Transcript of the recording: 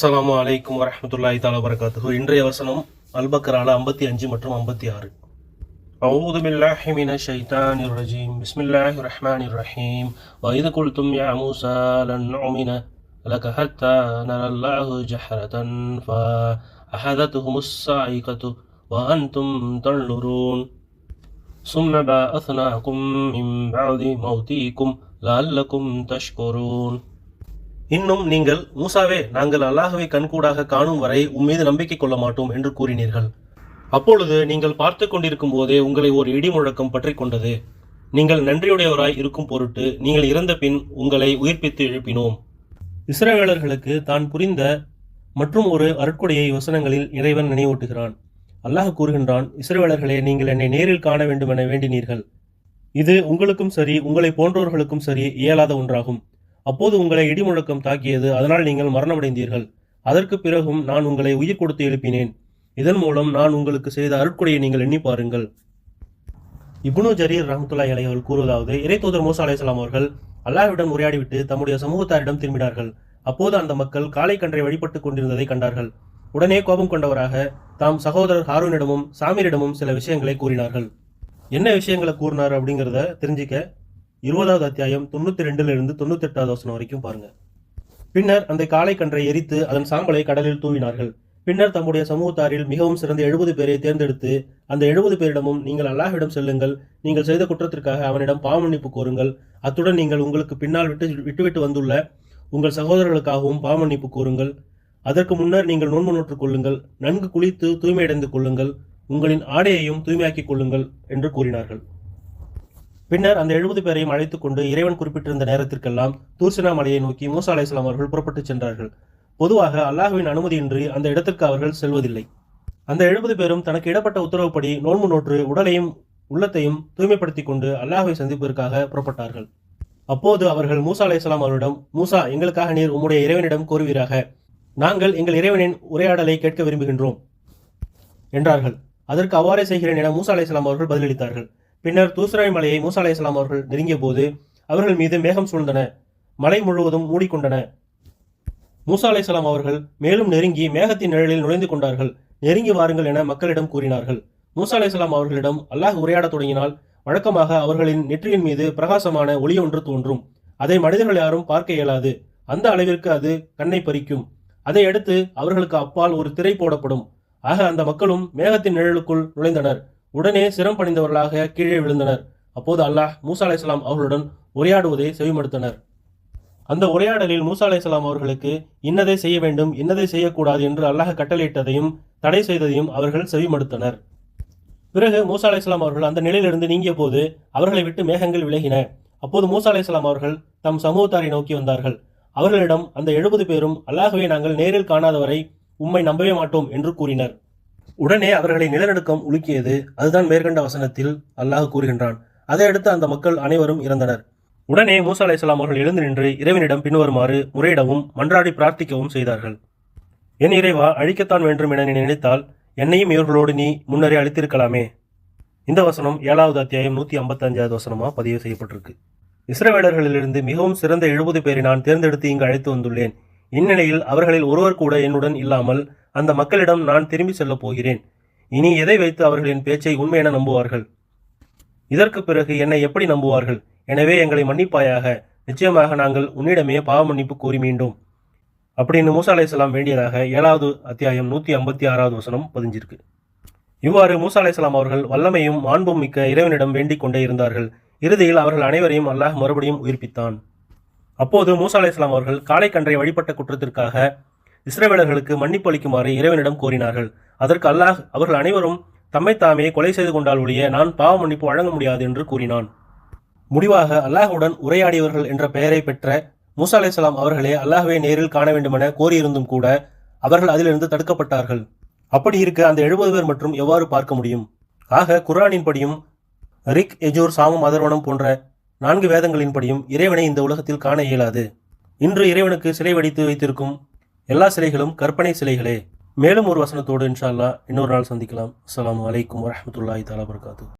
அஸ்ஸலாமு அலைக்கும் வரஹ்மத்துல்லாஹி தஆலா வரகாத்துஹு இன்றைய வசனம் அல்பக்கரால ஐம்பத்தி அஞ்சு மற்றும் ஐம்பத்தி ஆறு أعوذ بالله من الشيطان الرجيم بسم الله الرحمن الرحيم وإذ قلتم يا موسى لن نؤمن لك حتى نرى الله جحرة فأخذتهم الصاعقة وأنتم تنظرون ثم بعثناكم من بعد موتكم لعلكم تشكرون இன்னும் நீங்கள் மூசாவே நாங்கள் அல்லாஹுவை கண்கூடாக காணும் வரை உம்மீது நம்பிக்கை கொள்ள மாட்டோம் என்று கூறினீர்கள். அப்பொழுது நீங்கள் பார்த்து கொண்டிருக்கும் போதே உங்களை ஒரு இடி முழக்கம் பற்றி கொண்டது. நீங்கள் நன்றியுடையவராய் இருக்கும் பொருட்டு நீங்கள் இறந்த பின் உங்களை உயிர்ப்பித்து எழுப்பினோம். இஸ்ரவேலர்களுக்கு தான் புரிந்த மற்றும் ஒரு அருட்கொடையை வசனங்களில் இறைவன் நினைவூட்டுகிறான். அல்லாஹ் கூறுகின்றான் இஸ்ரவேலர்களே நீங்கள் என்னை நேரில் காண வேண்டும் என வேண்டினீர்கள். இது உங்களுக்கும் சரி உங்களை போன்றவர்களுக்கும் சரி இயலாத ஒன்றாகும். அப்போது உங்களை இடிமுழக்கம் தாக்கியது அதனால் நீங்கள் மரணமடைந்தீர்கள். அதற்கு பிறகும் நான் உங்களை உயிர் கொடுத்து எழுப்பினேன். இதன் மூலம் நான் உங்களுக்கு செய்த அருட்கொடையை நீங்கள் எண்ணி பாருங்கள். இப்னு ஜரீர் ரஹமத்துல்லா அலைஹி அவர்கள் கூறுவதாவது இறைத்தூதர் மூசா அலையாம் அவர்கள் அல்லாஹ்விடம் உரையாடிவிட்டு தம்முடைய சமூகத்தாரிடம் திரும்பினார்கள். அப்போது அந்த மக்கள் காளை கன்றை வழிபட்டுக் கொண்டிருந்ததை கண்டார்கள். உடனே கோபம் கொண்டவராக தாம் சகோதரர் ஹாரூனிடமும் சாமீரிடமும் சில விஷயங்களை கூறினார்கள். என்ன விஷயங்களை கூறினார் அப்படிங்கிறத தெரிஞ்சுக்க இருபதாவது அத்தியாயம் தொண்ணூத்தி ரெண்டிலிருந்து தொண்ணூத்தி எட்டாவது வசனம் வரைக்கும் பாருங்க. பின்னர் அந்த காளை கன்றை எரித்து அதன் சாம்பலை கடலில் தூவினார்கள். பின்னர் தம்முடைய சமூகத்தாரில் மிகவும் சிறந்த எழுபது பேரை தேர்ந்தெடுத்து அந்த எழுபது பேரிடமும் நீங்கள் அல்லாஹ்விடம் செல்லுங்கள் நீங்கள் செய்த குற்றத்திற்காக அவனிடம் பாவமன்னிப்பு கோருங்கள். அத்துடன் நீங்கள் உங்களுக்கு பின்னால் விட்டு விட்டுவிட்டு வந்துள்ள உங்கள் சகோதரர்களுக்காகவும் பாவமன்னிப்பு கோருங்கள். அதற்கு முன்னர் நீங்கள் நோன்பு நோற்றுக் கொள்ளுங்கள் நன்கு குளித்து தூய்மையடைந்து கொள்ளுங்கள் உங்களின் ஆடையையும் தூய்மையாக்கிக் கொள்ளுங்கள் என்று கூறினார்கள். பின்னர் அந்த எழுபது பேரையும் அழைத்துக் கொண்டு இறைவன் குறிப்பிட்டிருந்த நேரத்திற்கெல்லாம் தூர்சினா மலையை நோக்கி மூசா அலையாம் அவர்கள் புறப்பட்டுச் சென்றார்கள். பொதுவாக அல்லாஹுவின் அனுமதியின்றி அந்த இடத்திற்கு அவர்கள் செல்வதில்லை. அந்த எழுபது பேரும் தனக்கு இடப்பட்ட உத்தரவுப்படி நோன்பு நோற்று உடலையும் உள்ளத்தையும் தூய்மைப்படுத்திக் கொண்டு அல்லாஹுவை சந்திப்பதற்காக புறப்பட்டார்கள். அப்போது அவர்கள் மூசா அலையாம் அவரிடம் மூசா எங்களுக்காக நீர் உம்முடைய இறைவனிடம் கூறுவீராக நாங்கள் எங்கள் இறைவனின் உரையாடலை கேட்க விரும்புகின்றோம். என்றார்கள். அதற்கு அவ்வாறே செய்கிறேன் என மூசா அலையாம் அவர்கள் பதிலளித்தார்கள். பின்னர் தூசராய் மலையை மூசா அலைஹிஸ்ஸலாம் அவர்கள் நெருங்கிய போது அவர்கள் மீது மேகம் சூழ்ந்தன. மலை முழுவதும் மூடிக்கொண்டன. மூசா அலைஹிஸ்ஸலாம் அவர்கள் மேலும் நெருங்கி மேகத்தின் நிழலில் நுழைந்து கொண்டார்கள். நெருங்கி வாருங்கள் என மக்களிடம் கூறினார்கள். மூசா அலைஹிஸ்ஸலாம் அவர்களிடம் அல்லாஹ் உரையாடத் தொடங்கினால் வழக்கமாக அவர்களின் நெற்றியின் மீது பிரகாசமான ஒளி ஒன்று தோன்றும். அதை மனிதர்கள் யாரும் பார்க்க இயலாது. அந்த அளவிற்கு அது கண்ணை பறிக்கும். அதை அடுத்து அவர்களுக்கு அப்பால் ஒரு திரை போடப்படும். ஆக அந்த மக்களும் மேகத்தின் நிழலுக்குள் நுழைந்தனர். உடனே சிரம் பணிந்தவர்களாக கீழே விழுந்தனர். அப்போது அல்லாஹ் மூசா அலைஹிஸ்ஸலாம் அவர்களுடன் உரையாடுவதை செவிமடுத்தனர். அந்த உரையாடலில் மூசா அலைஹிஸ்ஸலாம் அவர்களுக்கு இன்னதை செய்ய வேண்டும் இன்னதை செய்யக்கூடாது என்று அல்லாஹ் கட்டளையிட்டதையும் தடை செய்ததையும் அவர்கள் செவிமடுத்தனர். பிறகு மூசா அலைஹிஸ்ஸலாம் அவர்கள் அந்த நிலையிலிருந்து நீங்கிய போது அவர்களை விட்டு மேகங்கள் விலகின. அப்போது மூசா அலைஹிஸ்ஸலாம் அவர்கள் தம் சமூகத்தாரை நோக்கி வந்தார்கள். அவர்களிடம் அந்த எழுபது பேரும் அல்லாஹுவை நாங்கள் நேரில் காணாதவரை உம்மை நம்பவே மாட்டோம் என்று கூறினர். உடனே அவர்களை நிலநடுக்கம் உலுக்கியது. அதுதான் மேற்கண்ட வசனத்தில் அல்லாஹ் கூறுகின்றான். அதையடுத்து அந்த மக்கள் அனைவரும் இறந்தனர். உடனே மூசா அலைஹிஸ்ஸலாம் அவர்கள் எழுந்து நின்று இறைவனிடம் பின்வருமாறு முறையிடவும் மன்றாடி பிரார்த்திக்கவும் செய்தார்கள். என் இறைவா அழிக்கத்தான் வேண்டும் என நீ நினைத்தால் என்னையும் இவர்களோடு நீ முன்னரே அழித்திருக்கலாமே. இந்த வசனம் ஏழாவது அத்தியாயம் நூத்தி ஐம்பத்தஞ்சாவது வசனமா பதிவு செய்யப்பட்டிருக்கு. இஸ்ரவேலர்களிலிருந்து மிகவும் சிறந்த எழுபது பேரை நான் தேர்ந்தெடுத்து இங்கு அழைத்து வந்துள்ளேன். இந்நிலையில் அவர்களில் ஒருவர் கூட என்னுடன் இல்லாமல் அந்த மக்களிடம் நான் திரும்பி செல்லப் போகிறேன். இனி எதை வைத்து அவர்களின் பேச்சை உண்மை என நம்புவார்கள்? இதற்கு பிறகு என்னை எப்படி நம்புவார்கள்? எனவே எங்களை மன்னிப்பாயாக. நிச்சயமாக நாங்கள் உன்னிடமே பாவ மன்னிப்பு கோரி மீண்டும். அப்படின்னு மூசா அலையாம் வேண்டியதாக ஏழாவது அத்தியாயம் நூற்றி ஐம்பத்தி ஆறாவது வசனம் பதிஞ்சிருக்கு. இவ்வாறு மூசா அலையாம் அவர்கள் வல்லமையும் மாண்பும் மிக்க இறைவனிடம் வேண்டிக் கொண்டே இருந்தார்கள். இறுதியில் அவர்கள் அனைவரையும் அல்லாஹ் மறுபடியும் உயிர்ப்பித்தான். அப்போது மூசா அலைஹிஸ்ஸலாம் அவர்கள் காளை கன்றை வழிபட்ட குற்றத்திற்காக இஸ்ரேவேலர்களுக்கு மன்னிப்பு அளிக்குமாறு இறைவனிடம் கோரினார்கள். அதற்கு அல்லாஹ் அவர்கள் அனைவரும் தம்மை தாமே கொலை செய்து கொண்டால் ஒழிய நான் பாவ மன்னிப்பு வழங்க முடியாது என்று கூறினான். முடிவாக அல்லாஹுடன் உரையாடியவர்கள் என்ற பெயரை பெற்ற மூசா அலைஹிஸ்ஸலாம் அவர்களே அல்லாஹுவை நேரில் காண வேண்டுமென கோரியிருந்தும் கூட அவர்கள் அதிலிருந்து தடுக்கப்பட்டார்கள். அப்படி இருக்க அந்த எழுபது பேர் மற்றும் எவ்வாறு பார்க்க முடியும்? ஆக குர்ஆனின்படியும் ரிக் எஜூர் சாமம் அதர்வனம் போன்ற நான்கு வேதங்களின்படியும் இறைவனை இந்த உலகத்தில் காண இயலாது. இன்று இறைவனுக்கு சிலை வடித்து வைத்திருக்கும் எல்லா சிலைகளும் கற்பனை சிலைகளே. மேலும் ஒரு வசனத்தோடு இன்ஷால்லா இன்னொரு நாள் சந்திக்கலாம். அஸ்லாம் வலைக்கம் வரஹ்மத்துல்லாஹி தாலா வர்காத்து